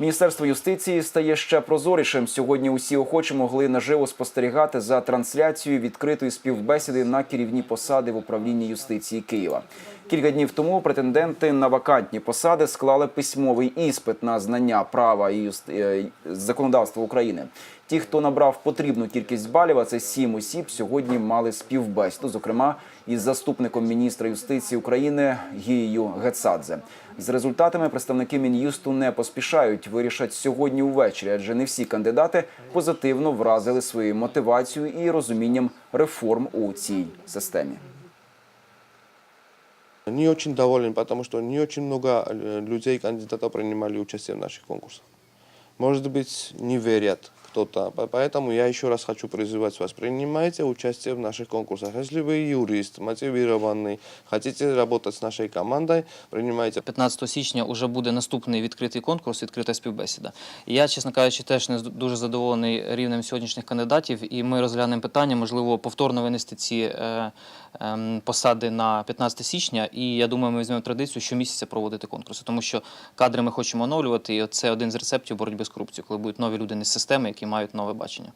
Міністерство юстиції стає ще прозорішим. Сьогодні усі охочі могли наживо спостерігати за трансляцією відкритої співбесіди на керівні посади в управлінні юстиції Києва. Кілька днів тому претенденти на вакантні посади склали письмовий іспит на знання права і е, законодавства України. Ті, хто набрав потрібну кількість балів, а це сім осіб, сьогодні мали співбесіду, зокрема із заступником міністра юстиції України Гією Гецадзе. З результатами представники мін'юсту не поспішають, вирішать сьогодні увечері, адже не всі кандидати позитивно вразили своєю мотивацією і розумінням реформ у цій системі. Не очень доволен, потому что не очень много э, людей, кандидатов принимали участие в наших конкурсах. Может быть, не верят кто-то. По- Поэтому я еще раз хочу призывать вас, принимайте участие в наших конкурсах. Если вы юрист, мотивированный, хотите работать с нашей командой, принимайте 15 січня вже буде наступний відкритий конкурс, відкрита співбесіда. І Я, чесно кажучи, теж не з- дуже задоволений рівнем сьогоднішніх кандидатів, і ми розглянемо питання, можливо, повторно винести ці е, ем, посади на 15 січня. І я думаю, ми візьмемо традицію щомісяця проводити конкурси, тому що кадри ми хочемо оновлювати, і це один з рецептів боротьби з корупцією, коли будуть нові люди не з системи, які мають нове бачення.